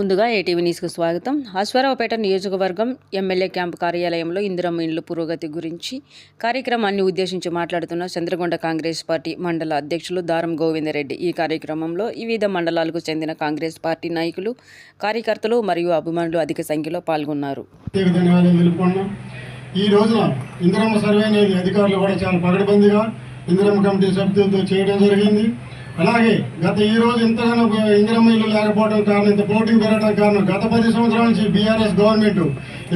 ముందుగా ఏటీవీ న్యూస్కు స్వాగతం. అశ్వారావుపేట నియోజకవర్గం ఎమ్మెల్యే క్యాంపు కార్యాలయంలో ఇందిరమ్మ ఇండ్ల పురోగతి గురించి కార్యక్రమాన్ని ఉద్దేశించి మాట్లాడుతున్న చంద్రగొండ కాంగ్రెస్ పార్టీ మండల అధ్యక్షులు దారం గోవిందరెడ్డి. ఈ కార్యక్రమంలో వివిధ మండలాలకు చెందిన కాంగ్రెస్ పార్టీ నాయకులు కార్యకర్తలు మరియు అభిమానులు అధిక సంఖ్యలో పాల్గొన్నారు. ఈ రోజున ఇందిరమ్మ సర్వే అనేది అధికారులు కూడా చాలా పగడబందిగా ఇందిరమ్మ కమిటీ సభ్యులతో చేయడం జరిగింది. అలాగే గత ఈ రోజు ఇంతగానో ఇందిరమ్మ ఇల్లు లేకపోవడం కారణం ఇంత పోటింగ్ పెరగడం కారణం గత పది సంవత్సరాల నుంచి బీఆర్ఎస్ గవర్నమెంట్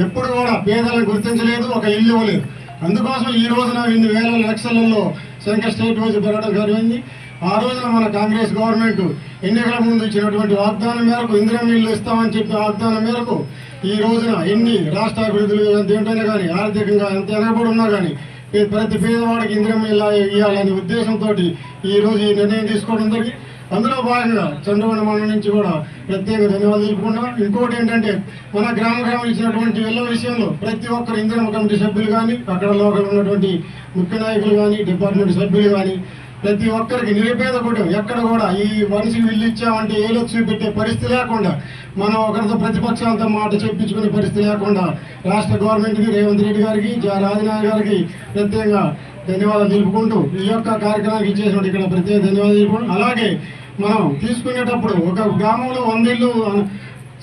ఎప్పుడు కూడా పేదలను గుర్తించలేదు ఒక ఇల్లు ఇవ్వలేదు. అందుకోసం ఈ రోజున ఇన్ని వేల లక్షలలో శంకర్ స్టేట్ రోజు పెరగడం జరిగింది. ఆ రోజున మన కాంగ్రెస్ గవర్నమెంట్ ఎన్నికల ముందు ఇచ్చినటువంటి వాగ్దానం మేరకు ఇందిరమ్మ ఇల్లు ఇస్తామని చెప్పిన వాగ్దానం మేరకు ఈ రోజున ఎన్ని రాష్ట్ర అభివృద్ధులు దేంటైనా కానీ ఆర్థికంగా ఎంత ఎనగబడి ఉన్నా కానీ ఈ ప్రతి పేదవాడికి ఇందిరమ్మ ఇలా ఇవ్వాలనే ఉద్దేశంతో ఈ రోజు ఈ నిర్ణయం తీసుకోవడం జరిగింది అందులో భాగంగా చంద్రబాబు మన నుంచి కూడా ప్రత్యేక ధన్యవాదాలు తెలుపుకున్నాం. ఇంకోటి ఏంటంటే మన గ్రామ గ్రామం ఇచ్చినటువంటి ఇళ్ళ విషయంలో ప్రతి ఒక్కరు ఇందిరమ్మ కమిటీ సభ్యులు కానీ అక్కడ లోకల్ ఉన్నటువంటి ముఖ్య నాయకులు కానీ డిపార్ట్మెంట్ సభ్యులు కానీ ప్రతి ఒక్కరికి నిరుపేద కుటుంబం ఎక్కడ కూడా ఈ మనిషికి ఇల్లు ఇచ్చామంటే ఏలో చూపెట్టే పరిస్థితి లేకుండా మనం ఒకరితో ప్రతిపక్షాలతో మాట చెప్పించుకునే పరిస్థితి లేకుండా రాష్ట్ర గవర్నమెంట్కి రేవంత్ రెడ్డి గారికి జా రాజనాథ్ గారికి ప్రత్యేకంగా ధన్యవాదాలు తెలుపుకుంటూ ఈ యొక్క కార్యక్రమానికి ఇచ్చేసినట్టు ఇక్కడ ప్రత్యేక ధన్యవాదాలు తెలుపుకుంటూ అలాగే మనం తీసుకునేటప్పుడు ఒక గ్రామంలో వంద ఇల్లు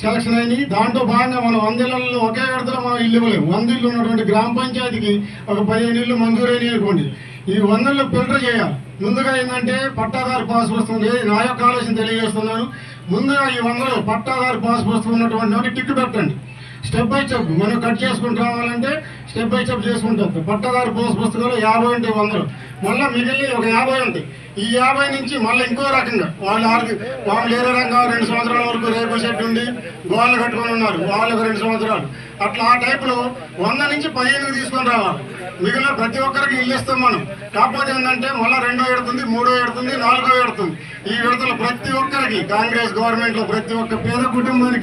సెలక్షన్ అయినాయి దాంట్లో భాగంగా మనం వంద ఇళ్ళలో ఒకే విడతలో మనం ఇల్లు ఇవ్వలేము. వంద ఇల్లు ఉన్నటువంటి గ్రామ పంచాయతీకి ఒక పదిహేను ఇల్లు మంజూరైనవి అనుకోండి. ఈ వందలను ఫిల్టర్ చేయాలి. ముందుగా ఏంటంటే పట్టాదారు పాస్ వస్తుంది నా యొక్క ఆలోచన తెలియజేస్తున్నాను. ముందుగా ఈ వందలు పట్టాదారు పాస్ వస్తున్నటువంటి వాటికి టిక్ పెట్టండి. స్టెప్ బై స్టెప్ మనం కట్ చేసుకుంటూ రావాలంటే స్టెప్ బై స్టెప్ చేసుకుంటాం పట్టదారు పోస్ పుస్తకాలు యాభై ఉంటాయి వందలు. మళ్ళీ మిగిలిన ఒక యాభై ఉంటాయి ఈ యాభై నుంచి మళ్ళీ ఇంకో రకంగా వాళ్ళు ఆర్థిక వాళ్ళు ఏ రకంగా రెండు సంవత్సరాల వరకు రేపు చెట్టు ఉండి గోళ్ళు కట్టుకొని ఉన్నారు. వాళ్ళకు రెండు సంవత్సరాలు. అట్లా ఆ టైపులో వంద నుంచి పదిహేను తీసుకొని రావాలి. మిగిలిన ప్రతి ఒక్కరికి ఇల్లు ఇస్తాం మనం. కాకపోతే ఏంటంటే మళ్ళీ రెండో ఎడుతుంది మూడో ఎడుతుంది నాలుగో ఎడుతుంది ఈ విడతలు ప్రతి ఒక్కరికి కాంగ్రెస్ గవర్నమెంట్లో ప్రతి ఒక్క పేద కుటుంబానికి